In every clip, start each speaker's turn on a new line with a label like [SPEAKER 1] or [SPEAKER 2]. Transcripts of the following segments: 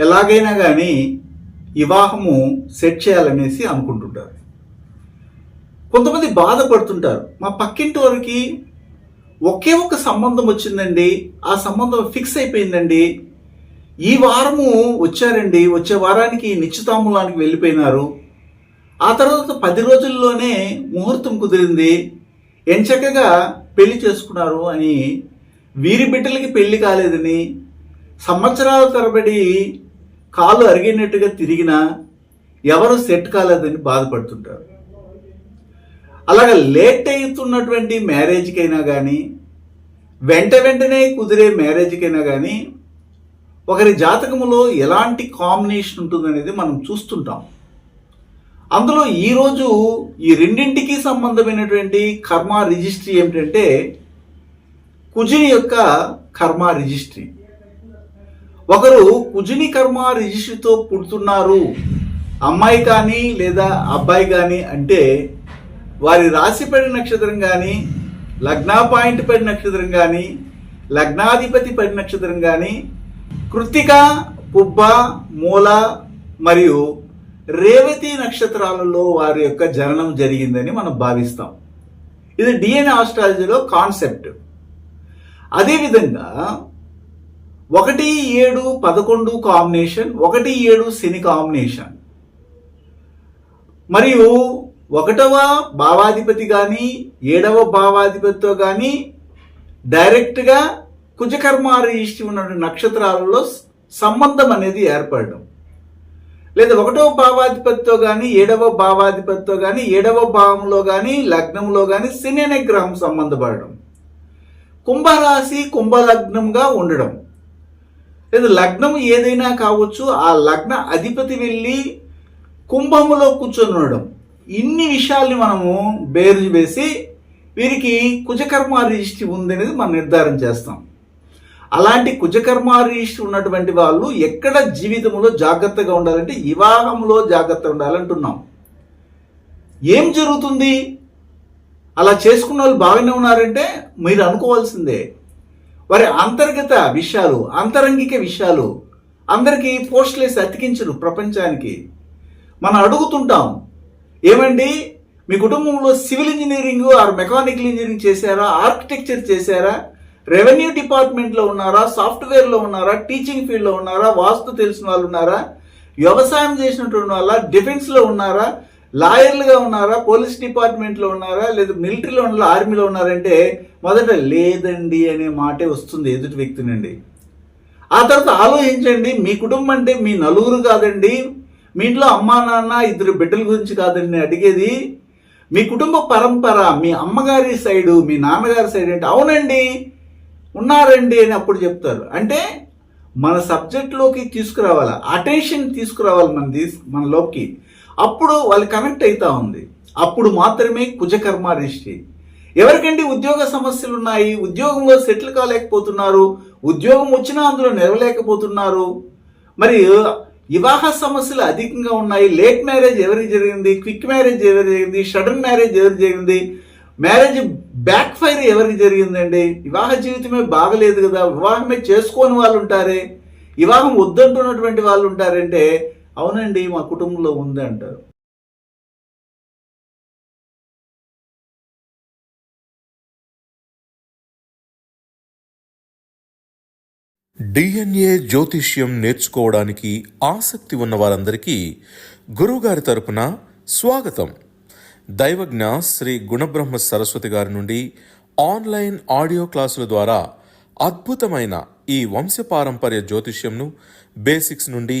[SPEAKER 1] ఎలాగైనా కానీ వివాహము సెట్ చేయాలనేసి అనుకుంటుంటారు. కొంతమంది బాధపడుతుంటారు. మా పక్కింటి వారికి ఒకే ఒక సంబంధం వచ్చిందండి ఆ సంబంధం ఫిక్స్ అయిపోయిందండి. ఈ వారము వచ్చారండి వచ్చే వారానికి నిశ్చితాములానికి వెళ్ళిపోయినారు. ఆ తర్వాత పది రోజుల్లోనే ముహూర్తం కుదిరింది. ఎంచక్కగా పెళ్ళి చేసుకున్నారు అని వీరి బిడ్డలకి పెళ్ళి కాలేదని సంవత్సరాల తరబడి కాళ్ళు అరిగినట్టుగా తిరిగినా ఎవరు సెట్ కాలేదని బాధపడుతుంటారు. అలాగే లేట్ అవుతున్నటువంటి మ్యారేజ్కైనా కానీ వెంట వెంటనే కుదిరే మ్యారేజ్కైనా కానీ ఒకరి జాతకములో ఎలాంటి కాంబినేషన్ ఉంటుందనేది మనం చూస్తుంటాం. అందులో ఈరోజు ఈ రెండింటికి సంబంధమైనటువంటి కర్మ రిజిస్ట్రీ ఏమిటంటే కుజుని యొక్క కర్మ రిజిస్ట్రీ. ఒకరు కుజుని కర్మ రిజిస్ట్రీతో పుడుతున్నారు. అమ్మాయి కానీ లేదా అబ్బాయి కానీ అంటే వారి రాశిపడి నక్షత్రం కానీ లగ్నా పాయింట్ పడి నక్షత్రం కానీ లగ్నాధిపతి పడి నక్షత్రం కానీ కృత్తిక పుబ్బ మూల మరియు రేవతి నక్షత్రాలలో వారి యొక్క జననం జరిగిందని మనం భావిస్తాం. ఇది డిఎన్ఏ ఆస్ట్రాలజీలో కాన్సెప్ట్ అదేవిధంగా ఒకటి ఏడు పదకొండు కాంబినేషన్ ఒకటి ఏడు శని కాంబినేషన్ మరియు ఒకటవ భావాధిపతి కానీ ఏడవ భావాధిపతితో కానీ డైరెక్ట్గా కుజకర్మ రిజిస్ట్రీ ఉన్న నక్షత్రాలలో సంబంధం అనేది ఏర్పడడం. లేదా ఒకటవ భావాధిపతితో కానీ ఏడవ భావాధిపతితో కానీ ఏడవ భావంలో కానీ లగ్నంలో కానీ శని అనే గ్రహం సంబంధపడడం. కుంభరాశి కుంభలగ్నంగా ఉండడం. లేదా లగ్నం ఏదైనా కావచ్చు ఆ లగ్న అధిపతి వెళ్ళి కుంభములో కూర్చొని ఉండడం ఇన్ని విషయాల్ని మనము బేరు వేసి వీరికి కుజకర్మ రిజిస్ట్రీ ఉందనేది మనం నిర్ధారణ చేస్తాం. అలాంటి కుజకర్మ రిజిస్ట్రీ ఉన్నటువంటి వాళ్ళు ఎక్కడ జీవితంలో జాగ్రత్తగా ఉండాలంటే వివాహంలో జాగ్రత్త ఉండాలంటున్నాం. ఏం జరుగుతుంది? అలా చేసుకున్న వాళ్ళు బాగానే ఉన్నారంటే మీరు అనుకోవాల్సిందే. వారి అంతర్గత విషయాలు అంతరంగిక విషయాలు అందరికీ పోస్టులేసి అతికించరు ప్రపంచానికి. మనం అడుగుతుంటాం ఏమండి మీ కుటుంబంలో civil engineering or mechanical engineering చేశారా? ఆర్కిటెక్చర్ చేశారా? రెవెన్యూ డిపార్ట్మెంట్లో ఉన్నారా? సాఫ్ట్వేర్లో ఉన్నారా? టీచింగ్ ఫీల్డ్లో ఉన్నారా? వాస్తు తెలిసిన వాళ్ళు ఉన్నారా? వ్యవసాయం చేసినటువంటి వాళ్ళ డిఫెన్స్లో ఉన్నారా? లాయర్లుగా ఉన్నారా? పోలీస్ డిపార్ట్మెంట్లో ఉన్నారా? లేదా మిలిటరీలో ఉన్నారా? ఆర్మీలో ఉన్నారంటే మొదట లేదండి అనే మాటే వస్తుంది ఎదుటి వ్యక్తి నుండి. ఆ తర్వాత ఆలోచించండి మీ కుటుంబం అంటే మీ నలుగురు కాదండి. మీ ఇంట్లో అమ్మా నాన్న ఇద్దరు బిడ్డల గురించి కాదండి అడిగేది. మీ కుటుంబ పరంపర మీ అమ్మగారి సైడు మీ నాన్నగారి సైడ్ అంటే అవునండి ఉన్నారండి అని అప్పుడు చెప్తారు. అంటే మన సబ్జెక్ట్లోకి తీసుకురావాలి? అటెన్షన్ తీసుకురావాలి మన తీసు మనలోకి అప్పుడు వాళ్ళు కనెక్ట్ అవుతా ఉంది. అప్పుడు మాత్రమే కుజకర్మ రిష్టి ఎవరికంటే ఉద్యోగ సమస్యలు ఉన్నాయి ఉద్యోగంలో సెటిల్ కాలేకపోతున్నారు. ఉద్యోగం వచ్చినా అందులో నిలవలేకపోతున్నారు మరి వివాహ సమస్యలు అధికంగా ఉన్నాయి. లేట్ మ్యారేజ్ ఎవరికి జరిగింది? క్విక్ మ్యారేజ్ ఎవరికి జరిగింది? షడన్ మ్యారేజ్ ఎవరికి జరిగింది? మ్యారేజ్ బ్యాక్ ఫైర్ ఎవరికి జరిగిందండి? వివాహ జీవితమే బాగలేదు కదా. వివాహమే చేసుకోని వాళ్ళు ఉంటారే వివాహం వద్దంటున్నటువంటి వాళ్ళు ఉంటారంటే అవునండి మా కుటుంబంలో ఉంది అంటారు.
[SPEAKER 2] డిఎన్ఏ జ్యోతిష్యం నేర్చుకోవడానికి ఆసక్తి ఉన్న వారందరికీ గురువుగారి తరపున స్వాగతం. దైవజ్ఞ శ్రీ గుణబ్రహ్మ సరస్వతి గారి నుండి ఆన్లైన్ ఆడియో క్లాసుల ద్వారా అద్భుతమైన ఈ వంశపారంపర్య జ్యోతిష్యంను బేసిక్స్ నుండి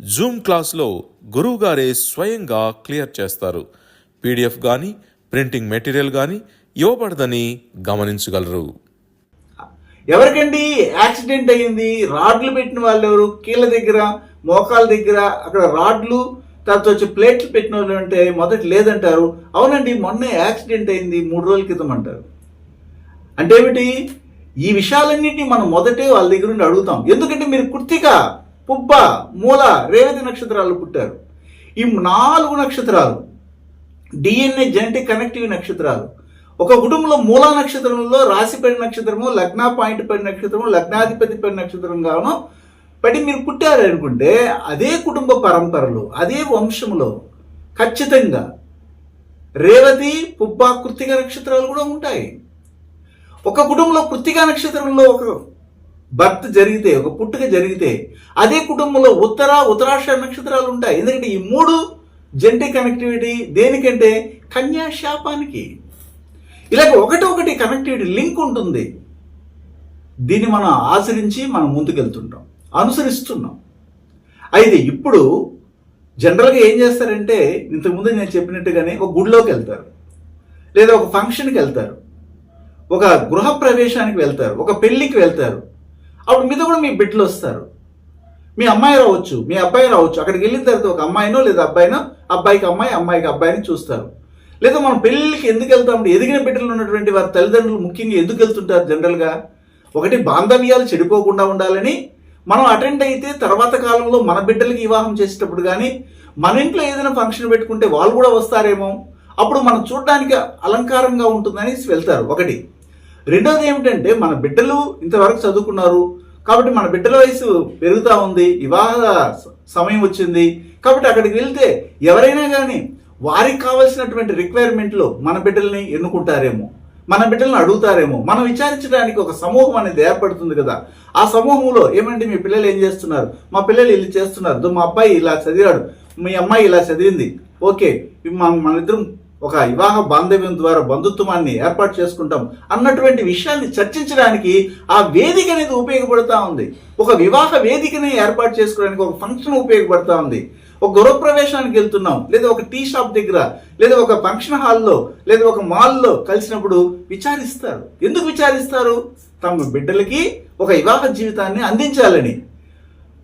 [SPEAKER 2] జూమ్ క్లాస్లో గురువుగారే స్వయంగా క్లియర్ చేస్తారు. పీడిఎఫ్ కానీ ప్రింటింగ్ మెటీరియల్ కానీ ఇవ్వబడదని గమనించగలరు.
[SPEAKER 1] ఎవరికండి యాక్సిడెంట్ అయ్యింది? రాడ్లు పెట్టిన వాళ్ళు ఎవరు కీళ్ళ దగ్గర మోకాల దగ్గర అక్కడ రాడ్లు తర్వాత వచ్చి ప్లేట్లు పెట్టిన వాళ్ళు అంటే మొదటి లేదంటారు. అవునండి మొన్నే యాక్సిడెంట్ అయింది మూడు రోజుల క్రితం అంటారు. అంటే ఏమిటి ఈ విషయాలన్నింటినీ మనం మొదటే వాళ్ళ దగ్గర నుండి అడుగుతాం. ఎందుకంటే మీరు కుర్తిగా పుబ్బ మూల రేవతి నక్షత్రాలు పుట్టారు. ఈ నాలుగు నక్షత్రాలు డిఎన్ఏ జెనెటిక్ కనెక్టివ్ నక్షత్రాలు. ఒక కుటుంబంలో మూల నక్షత్రంలో రాశిపడి నక్షత్రము లగ్న పాయింట్ పడి నక్షత్రము లగ్నాధిపతి పడి నక్షత్రం గాను పడి మీరు పుట్టారు అనుకుంటే అదే కుటుంబ పరంపరలో అదే వంశంలో ఖచ్చితంగా రేవతి పుబ్బ కృత్తిక నక్షత్రాలు కూడా ఉంటాయి. ఒక కుటుంబంలో కృత్తిక నక్షత్రంలో ఒక బర్త్ జరిగితే ఒక పుట్టుక జరిగితే అదే కుటుంబంలో ఉత్తర ఉత్తరాష నక్షత్రాలు ఉంటాయి. ఎందుకంటే ఈ మూడు జంటి కనెక్టివిటీ దేనికంటే? కన్యా శాపానికి. ఇలాగ ఒకటి ఒకటి కనెక్టివిటీ లింక్ ఉంటుంది. దీన్ని మనం ఆచరించి మనం ముందుకెళ్తుంటాం. అనుసరిస్తున్నాం. అయితే ఇప్పుడు జనరల్గా ఏం చేస్తారంటే ఇంతకుముందు నేను చెప్పినట్టుగానే ఒక గుడిలోకి వెళ్తారు. లేదా ఒక ఫంక్షన్కి వెళ్తారు. ఒక గృహ ప్రవేశానికి వెళ్తారు. ఒక పెళ్ళికి వెళ్తారు. అప్పుడు మీద కూడా మీ బిడ్డలు వస్తారు. మీ అమ్మాయి రావచ్చు మీ అబ్బాయి రావచ్చు. అక్కడికి వెళ్ళిన తర్వాత ఒక అమ్మాయినో లేదా అబ్బాయినో అబ్బాయికి అమ్మాయి అమ్మాయికి అబ్బాయిని చూస్తారు. లేదా మనం పెళ్ళిళ్ళకి ఎందుకు వెళ్తాం? ఎదిగిన బిడ్డలు ఉన్నటువంటి వారి తల్లిదండ్రులు ముఖ్యంగా ఎందుకు వెళ్తుంటారు జనరల్గా ఒకటి బాంధవ్యాలు చెడిపోకుండా ఉండాలని మనం అటెండ్ అయితే తర్వాత కాలంలో మన బిడ్డలకి వివాహం చేసేటప్పుడు కానీ మన ఇంట్లో ఏదైనా ఫంక్షన్ పెట్టుకుంటే వాళ్ళు కూడా వస్తారేమో? అప్పుడు మనం చూడడానికి అలంకారంగా ఉంటుందని వెళ్తారు. ఒకటి. రెండోది ఏమిటంటే మన బిడ్డలు ఇంతవరకు చదువుకున్నారు. కాబట్టి మన బిడ్డల వయసు పెరుగుతూ ఉంది. వివాహ సమయం వచ్చింది. కాబట్టి అక్కడికి వెళ్తే ఎవరైనా కానీ వారికి కావలసినటువంటి రిక్వైర్మెంట్లో మన బిడ్డల్ని ఎన్నుకుంటారేమో మన బిడ్డలను అడుగుతారేమో మనం విచారించడానికి ఒక సమూహం అనేది ఏర్పడుతుంది కదా. ఆ సమూహంలో ఏమండి మీ పిల్లలు ఏం చేస్తున్నారు? మా పిల్లలు ఇలా చేస్తున్నారు. మా అబ్బాయి ఇలా చదివాడు మీ అమ్మాయి ఇలా చదివింది. ఓకే మన ఇద్దరం ఒక వివాహ బాంధవ్యం ద్వారా బంధుత్వాన్ని ఏర్పాటు చేసుకుంటాం అన్నటువంటి విషయాన్ని చర్చించడానికి ఆ వేదిక అనేది ఉపయోగపడతా ఉంది. ఒక వివాహ వేదికని ఏర్పాటు చేసుకోవడానికి ఒక ఫంక్షన్ ఉపయోగపడతా ఉంది. ఒక గృహప్రవేశానికి వెళ్తున్నాం లేదా ఒక టీ షాప్ దగ్గర లేదా ఒక ఫంక్షన్ హాల్లో లేదా ఒక మాల్లో కలిసినప్పుడు విచారిస్తారు. ఎందుకు విచారిస్తారు? తమ బిడ్డలకి ఒక వివాహ జీవితాన్ని అందించాలని.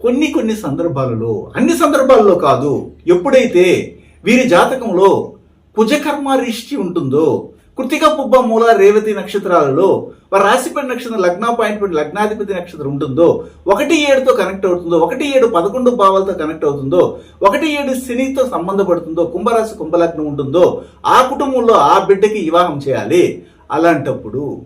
[SPEAKER 1] కొన్ని కొన్ని సందర్భాలలో అన్ని సందర్భాల్లో కాదు ఎప్పుడైతే వీరి జాతకంలో కుజకర్మ రిష్టి ఉంటుందో? కృతిక పుబ్బ మూల రేవతి నక్షత్రాలలో వారి రాశిపడి నక్షత్రం లగ్న పాయింట్ లగ్నాధిపతి నక్షత్రం ఉంటుందో? ఒకటి ఏడుతో కనెక్ట్ అవుతుందో? ఒకటి ఏడు పదకొండు భావాలతో కనెక్ట్ అవుతుందో? ఒకటి ఏడు శనితో సంబంధపడుతుందో? కుంభరాశి కుంభలగ్నం ఉంటుందో? ఆ కుటుంబంలో ఆ బిడ్డకి వివాహం చేయాలి. అలాంటప్పుడు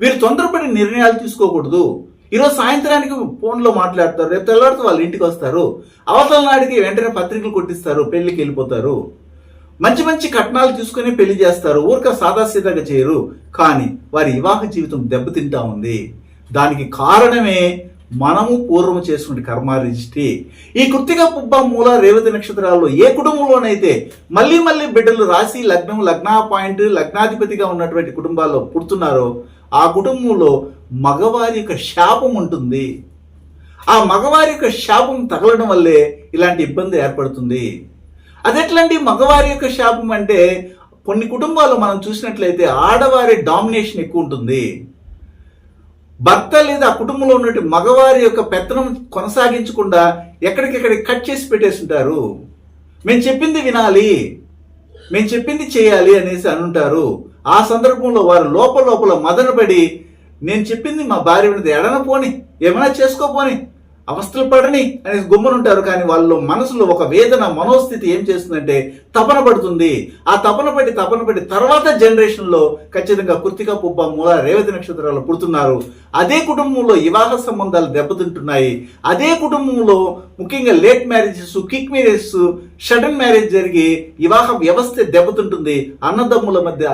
[SPEAKER 1] వీరు తొందరపడి నిర్ణయాలు తీసుకోకూడదు. ఈరోజు సాయంత్రానికి ఫోన్లో మాట్లాడతారు. రేపు తెల్లవారితో వాళ్ళ ఇంటికి వస్తారు. అవతల నాడికి వెంటనే పత్రికలు కొట్టిస్తారు. పెళ్ళికి వెళ్ళిపోతారు. మంచి మంచి కట్నాలు తీసుకుని పెళ్ళి చేస్తారు. ఊరిక సాదాసీదాగా చేయరు. కానీ వారి వివాహ జీవితం దెబ్బతింటా ఉంది. దానికి కారణమే మనము పూర్వము చేసుకునే కర్మ ఈ కృతిక పుబ్బ మూల రేవతి నక్షత్రాల్లో ఏ కుటుంబంలోనైతే మళ్ళీ మళ్ళీ బిడ్డలు రాశి లగ్నం లగ్న పాయింట్ లగ్నాధిపతిగా ఉన్నటువంటి కుటుంబాల్లో పుడుతున్నారో ఆ కుటుంబంలో మగవారి యొక్క శాపం ఉంటుంది. ఆ మగవారి యొక్క శాపం తగలడం వల్లే ఇలాంటి ఇబ్బంది ఏర్పడుతుంది. అది ఎట్లాంటి మగవారి యొక్క శాపం అంటే కొన్ని కుటుంబాలు మనం చూసినట్లయితే ఆడవారి డామినేషన్ ఎక్కువ ఉంటుంది. భర్త లేదా ఆ కుటుంబంలో ఉన్నటువంటి మగవారి యొక్క పెత్తనం కొనసాగించకుండా ఎక్కడికెక్కడికి కట్ చేసి పెట్టేస్తుంటారు. మేము చెప్పింది వినాలి మేము చెప్పింది చేయాలి అనేసి అనుంటారు. ఆ సందర్భంలో వారు లోపల లోపల మదనపడి నేను చెప్పింది మా భార్య వినది ఎడన పోని ఏమైనా చేసుకోపోని అవస్థలు పడని అని గుమ్మనుంటారు కానీ వాళ్ళు మనసులో ఒక వేదన మనోస్థితి ఏం చేస్తుందంటే తపన పడుతుంది. ఆ తపన పడి తపన పడి తర్వాత జనరేషన్లో ఖచ్చితంగా కృతిక పుబ్బ మూల రేవతి నక్షత్రాలు పుడుతున్నారు. అదే కుటుంబంలో వివాహ సంబంధాలు దెబ్బతింటున్నాయి. అదే కుటుంబంలో ముఖ్యంగా late marriages quick marriages sudden marriage జరిగి వివాహ వ్యవస్థ దెబ్బతింటుంది. అన్నదమ్ముల మధ్య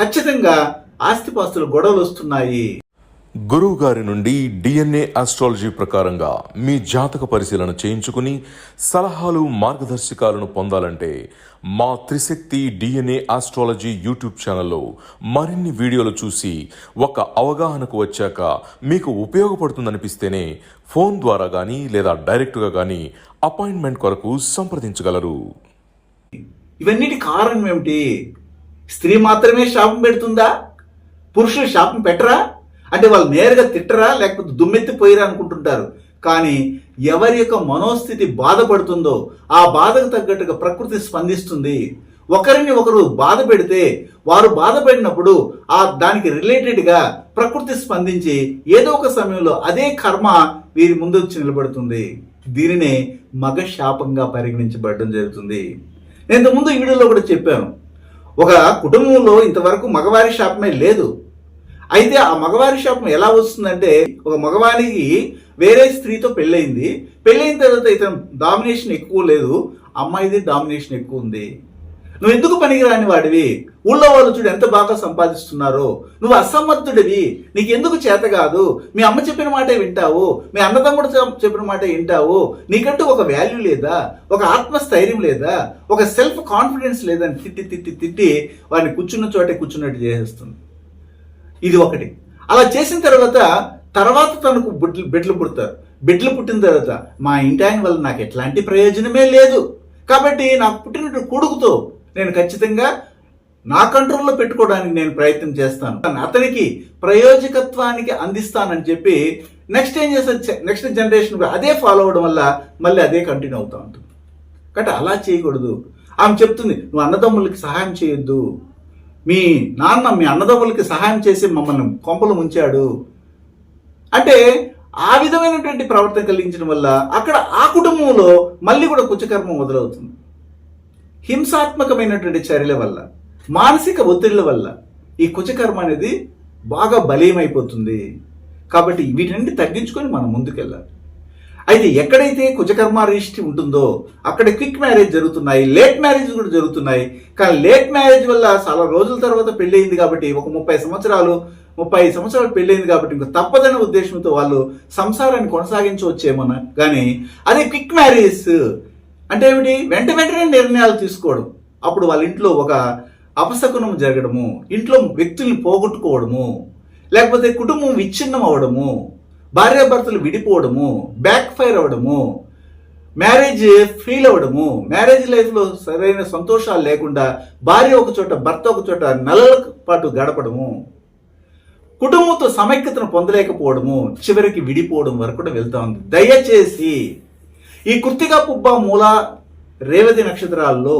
[SPEAKER 1] ఖచ్చితంగా ఆస్తిపాస్తులు గొడవలు వస్తున్నాయి.
[SPEAKER 2] గురువు గారి నుండి డిఎన్ఏ ఆస్ట్రాలజీ ప్రకారంగా మీ జాతక పరిశీలన చేయించుకుని సలహాలు మార్గదర్శకాలను పొందాలంటే మా త్రిశక్తి డిఎన్ఏ ఆస్ట్రాలజీ యూట్యూబ్ ఛానల్లో మరిన్ని వీడియోలు చూసి ఒక అవగాహనకు వచ్చాక మీకు ఉపయోగపడుతుందనిపిస్తేనే ఫోన్ ద్వారా కానీ లేదా డైరెక్ట్గా కానీ అపాయింట్మెంట్ కొరకు సంప్రదించగలరు.
[SPEAKER 1] ఇవన్నిటి కారణం ఏమిటి? స్త్రీ మాత్రమే శాపం పెడుతుందా? పురుషులు శాపం పెట్టరా? అంటే వాళ్ళు నేరుగా తిట్టరా లేకపోతే దుమ్మెత్తిపోయిరా అనుకుంటుంటారు. కానీ ఎవరి యొక్క మనోస్థితి బాధపడుతుందో ఆ బాధకు తగ్గట్టుగా ప్రకృతి స్పందిస్తుంది. ఒకరిని ఒకరు బాధ పెడితే వారు బాధపడినప్పుడు ఆ దానికి రిలేటెడ్గా ప్రకృతి స్పందించి ఏదో ఒక సమయంలో అదే కర్మ వీరి ముందు వచ్చి నిలబడుతుంది. దీనినే మగ శాపంగా పరిగణించబడడం జరుగుతుంది. నేను ఇంతకుముందు ఈ వీడియోలో కూడా చెప్పాను. ఒక కుటుంబంలో ఇంతవరకు మగవారి శాపమే లేదు. అయితే ఆ మగవారి శాపం ఎలా వస్తుందంటే ఒక మగవానికి వేరే స్త్రీతో పెళ్ళయింది. పెళ్ళైన తర్వాత ఇతను డామినేషన్ ఎక్కువ లేదు. అమ్మాయిది డామినేషన్ ఎక్కువ ఉంది. నువ్వు ఎందుకు పనికిరాని వాడివి? ఊళ్ళో వాళ్ళు చూడు ఎంత బాగా సంపాదిస్తున్నారో. నువ్వు అసమర్థుడివి. నీకు ఎందుకు చేత కాదు? మీ అమ్మ చెప్పిన మాటే వింటావు. మీ అన్నదమ్ముడు చెప్పిన మాటే వింటావు. నీకంటూ ఒక వాల్యూ లేదా? ఒక ఆత్మస్థైర్యం లేదా? ఒక సెల్ఫ్ కాన్ఫిడెన్స్ లేదని తిట్టి తిట్టి తిట్టి వాడిని కూర్చున్న చోటే కూర్చున్నట్టు చేసేస్తుంది. ఇది ఒకటి. అలా చేసిన తర్వాత తర్వాత తనకు బిడ్డలు బిడ్డలు పుడతారు బిడ్డలు పుట్టిన తర్వాత మా ఇంటి ఆయన వల్ల నాకు ఎట్లాంటి ప్రయోజనమే లేదు. కాబట్టి నాకు పుట్టినట్టు కొడుకుతో నేను ఖచ్చితంగా నా కంట్రోల్లో పెట్టుకోవడానికి నేను ప్రయత్నం చేస్తాను. అతనికి ప్రయోజకత్వానికి అందిస్తానని చెప్పి నెక్స్ట్ ఏం చేస్తారు నెక్స్ట్ జనరేషన్ అదే ఫాలో అవడం వల్ల మళ్ళీ అదే కంటిన్యూ అవుతా ఉంటుంది. కాబట్టి అలా చేయకూడదు. ఆమె చెప్తుంది నువ్వు అన్నదమ్ములకి సహాయం చేయొద్దు. మీ నాన్న మీ అన్నదమ్ములకి సహాయం చేసి మమ్మల్ని కొంపలు ముంచాడు. అంటే ఆ విధమైనటువంటి ప్రవర్తన కలిగించడం వల్ల అక్కడ ఆ కుటుంబంలో మళ్ళీ కూడా కుచకర్మ మొదలవుతుంది. హింసాత్మకమైనటువంటి చర్యల వల్ల మానసిక ఒత్తిళ్ళ వల్ల ఈ కుచకర్మ అనేది బాగా బలీయమైపోతుంది. కాబట్టి వీటిని తగ్గించుకొని మనం ముందుకెళ్ళాలి. అయితే ఎక్కడైతే కుజకర్మ రిజిస్ట్రీ ఉంటుందో అక్కడ క్విక్ మ్యారేజ్ జరుగుతున్నాయి లేట్ మ్యారేజ్ కూడా జరుగుతున్నాయి. కానీ లేట్ మ్యారేజ్ వల్ల చాలా రోజుల తర్వాత పెళ్ళయింది కాబట్టి ఒక ముప్పై సంవత్సరాలు ముప్పై సంవత్సరాలు పెళ్ళయింది కాబట్టి ఇంకా తప్పదనే ఉద్దేశంతో వాళ్ళు సంసారాన్ని కొనసాగించవచ్చేమో కానీ అదే క్విక్ మ్యారేజ్ అంటే ఏమిటి? వెంట వెంటనే నిర్ణయాలు తీసుకోవడం. అప్పుడు వాళ్ళ ఇంట్లో ఒక అపశకునం జరగడము ఇంట్లో వ్యక్తుల్ని పోగొట్టుకోవడము లేకపోతే కుటుంబం విచ్ఛిన్నం అవడము భార్యాభర్తలు విడిపోవడము బ్యాక్ ఫైర్ అవ్వడము మ్యారేజ్ ఫీల్ అవ్వడము మ్యారేజ్ లైఫ్లో సరైన సంతోషాలు లేకుండా భార్య ఒక చోట భర్త ఒక చోట నెలల పాటు గడపడము కుటుంబంతో సమైక్యతను పొందలేకపోవడము చివరికి విడిపోవడం వరకు కూడా వెళ్తా ఉంది. దయచేసి ఈ కృతిక పుబ్బ మూల రేవతి నక్షత్రాల్లో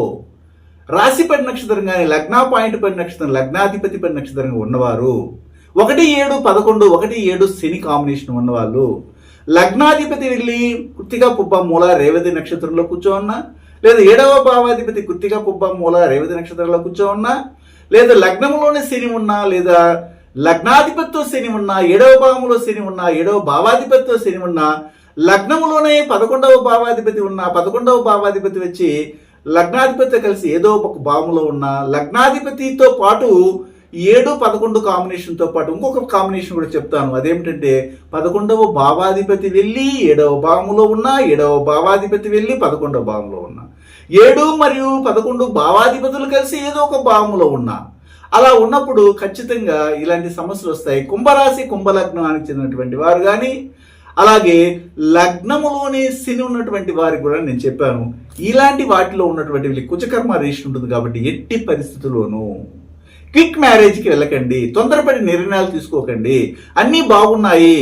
[SPEAKER 1] రాశిపడి నక్షత్రం కానీ లగ్నా పాయింట్ పడి నక్షత్రం లగ్నాధిపతి పడి నక్షత్రంగా ఉన్నవారు ఒకటి ఏడు పదకొండు ఒకటి ఏడు శని కాంబినేషన్ ఉన్నవాళ్ళు లగ్నాధిపతి వెళ్ళి కృతిక పుబ్బ మూల రేవతి నక్షత్రంలో కూర్చోన్నా లేదా ఏడవ భావాధిపతి కుత్తిగా పుబ్బ మూల రేవతి నక్షత్రంలో కూర్చోన్నా లేదా లగ్నంలోనే శని ఉన్నా లేదా లగ్నాధిపతితో శని ఉన్నా ఏడవ భావంలో శని ఉన్నా ఏడవ భావాధిపతితో శని ఉన్నా లగ్నములోనే పదకొండవ భావాధిపతి ఉన్నా పదకొండవ భావాధిపతి వచ్చి లగ్నాధిపతితో కలిసి ఏదో ఒక భావంలో ఉన్న లగ్నాధిపతితో పాటు ఏడు పదకొండు కాంబినేషన్తో పాటు ఇంకొక కాంబినేషన్ కూడా చెప్తాను. అదేమిటంటే పదకొండవ భావాధిపతి వెళ్ళి ఏడవ భావంలో ఉన్న ఏడవ భావాధిపతి వెళ్ళి పదకొండవ భావంలో ఉన్న. ఏడు మరియు పదకొండు భావాధిపతులు కలిసి ఏదో ఒక భావంలో ఉన్నా. అలా ఉన్నప్పుడు ఖచ్చితంగా ఇలాంటి సమస్యలు వస్తాయి. కుంభరాశి కుంభలగ్నానికి చెందినటువంటి వారు కానీ అలాగే లగ్నములోని శని ఉన్నటువంటి వారికి కూడా నేను చెప్పాను. ఇలాంటి వాటిలో ఉన్నటువంటి వీళ్ళకి కుచకర్మ రేషన్ ఉంటుంది కాబట్టి ఎట్టి పరిస్థితుల్లోనూ క్విక్ మ్యారేజ్కి వెళ్ళకండి తొందరపడి నిర్ణయాలు తీసుకోకండి. అన్నీ బాగున్నాయి.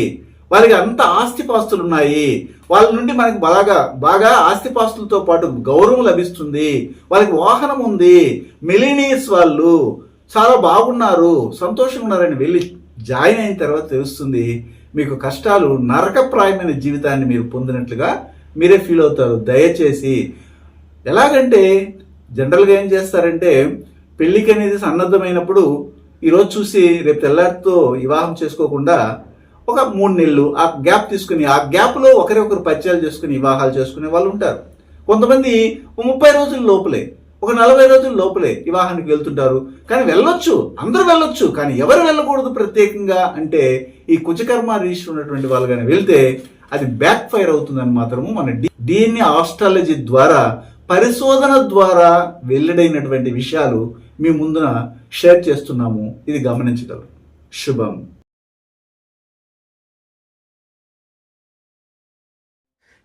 [SPEAKER 1] వాళ్ళకి అంత ఆస్తిపాస్తులు ఉన్నాయి వాళ్ళ నుండి మనకి బాగా బాగా ఆస్తిపాస్తులతో పాటు గౌరవం లభిస్తుంది. వాళ్ళకి వాహనం ఉంది. మిలీనియర్స్ వాళ్ళు చాలా బాగున్నారు సంతోషంగా ఉన్నారని వెళ్ళి జాయిన్ అయిన తర్వాత తెలుస్తుంది మీకు కష్టాలు నరకప్రాయమైన జీవితాన్ని మీరు పొందినట్లుగా మీరే ఫీల్ అవుతారు. దయచేసి ఎలాగంటే జనరల్గా ఏం చేస్తారంటే పెళ్ళికి అనేది సన్నద్ధమైనప్పుడు ఈరోజు చూసి రేపు తెల్లారితో వివాహం చేసుకోకుండా ఒక మూడు నెలలు ఆ గ్యాప్ తీసుకుని ఆ గ్యాప్లో ఒకరికొకరు పరిచయాలు చేసుకుని వివాహాలు చేసుకునే వాళ్ళు ఉంటారు. కొంతమంది ముప్పై రోజుల లోపలే ఒక నలభై రోజుల లోపలే వివాహానికి వెళ్తుంటారు. కానీ వెళ్ళొచ్చు అందరూ వెళ్ళొచ్చు కానీ ఎవరు వెళ్ళకూడదు ప్రత్యేకంగా అంటే ఈ కుచకర్మ రిజిస్టర్ ఉన్నటువంటి వాళ్ళు కానీ వెళ్తే అది బ్యాక్ ఫైర్ అవుతుందని మాత్రము మన డిఎన్ఏ ఆస్ట్రాలజీ ద్వారా పరిశోధన ద్వారా వెల్లడైనటువంటి విషయాలు మీ ముందున షేర్ చేస్తున్నాము. ఇది గమనించగలరు. శుభం.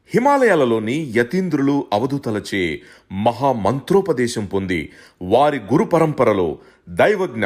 [SPEAKER 2] హిమాలయాలలోని యతీంద్రులు అవధూతలచే మహామంత్రోపదేశం పొంది వారి గురు పరంపరలో దైవజ్ఞ